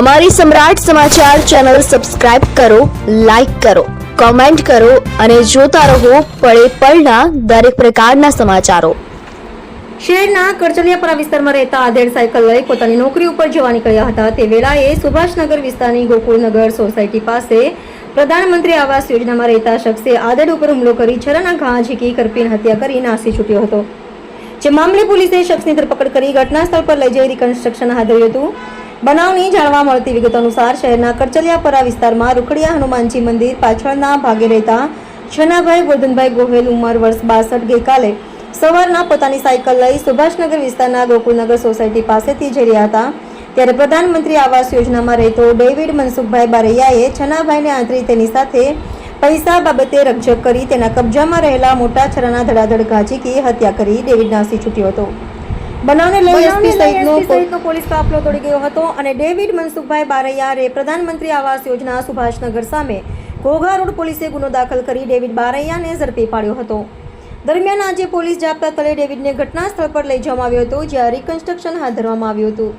અમારી Samrat Samachar channel subscribe કરો, like કરો, કોમેન્ટ કરો અને જોતા રહો પળે પળના દરેક પ્રકારના સમાચારો. શહેરના કરચલિયાપરા વિસ્તારમાં રહેતા આધેડ સાયકલ લઈ પોતાની નોકરી ઉપર જવા નીકળ્યા હતા. તે વેળાએ સુભાષનગર વિસ્તારની ગોકુળનગર સોસાયટી પાસે પ્રધાનમંત્રી આવાસ યોજનામાં રહેતા શખ્સે આધેડ ઉપર હુમલો કરી છરાના ઘા ઝીકી, કરપીને હત્યા કરી નાસી છૂટ્યો હતો. જે મામલે પોલીસે શખ્સની ધરપકડ કરી ઘટના સ્થળ પર લઈ જઈ રિકન્સ્ટ્રક્શન હાથ ધર્યું હતું. બનાવની જાણવા મળતી વિગત અનુસાર શહેરના કરચલિયાપરા વિસ્તારમાં રૂખડિયા હનુમાનજી મંદિર પાછળના ભાગે રહેતા છનાભાઈ ગોધનભાઈ ગોહેલ ઉંમર વર્ષ બાસઠ ગઈકાલે સવારના પોતાની સાયકલ લઈ સુભાષનગર વિસ્તારના ગોકુલનગર સોસાયટી પાસેથી જઈ રહ્યા હતા. ત્યારે પ્રધાનમંત્રી આવાસ યોજનામાં રહેતો ડેવિડ મનસુખભાઈ બારૈયાએ છનાભાઈને આંતરી તેની સાથે પૈસા બાબતે રકઝક કરી તેના કબજામાં રહેલા મોટા છરાના ધડાધડ ઘાંચીકી હત્યા કરી ડેવિડ નાસી છૂટ્યો હતો. બનાવને લઈ એસપી સહિતનો સહિતનો પોલીસ કાફલો દોડી ગયો હતો અને ડેવિડ મનસુખભાઈ બારૈયારે પ્રધાનમંત્રી આવાસ યોજના સુભાષનગર સામે ઘોઘા રોડ પોલીસે ગુનો દાખલ કરી ડેવિડ બારૈયાને ઝડપી પાડ્યો હતો. દરમિયાન આજે પોલીસ જાપ્તા તળે ડેવિડને ઘટના સ્થળ પર લઈ જવામાં આવ્યો હતો જ્યાં રિકન્સ્ટ્રક્શન હાથ ધરવામાં આવ્યું હતું.